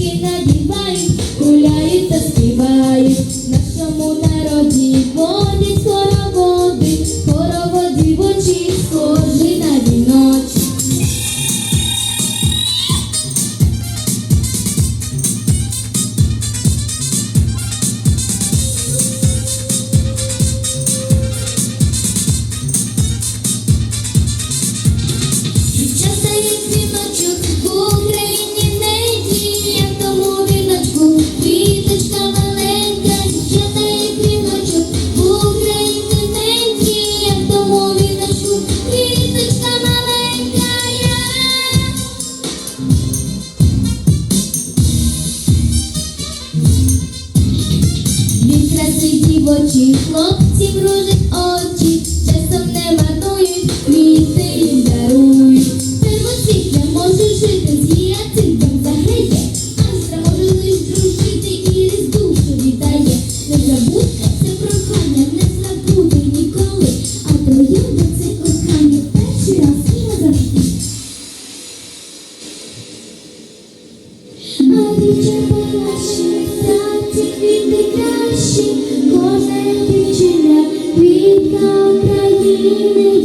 Панички надівають, гуляють та співають, нашому народі водить. Очі, хлопці мружать очі, часом не кращі,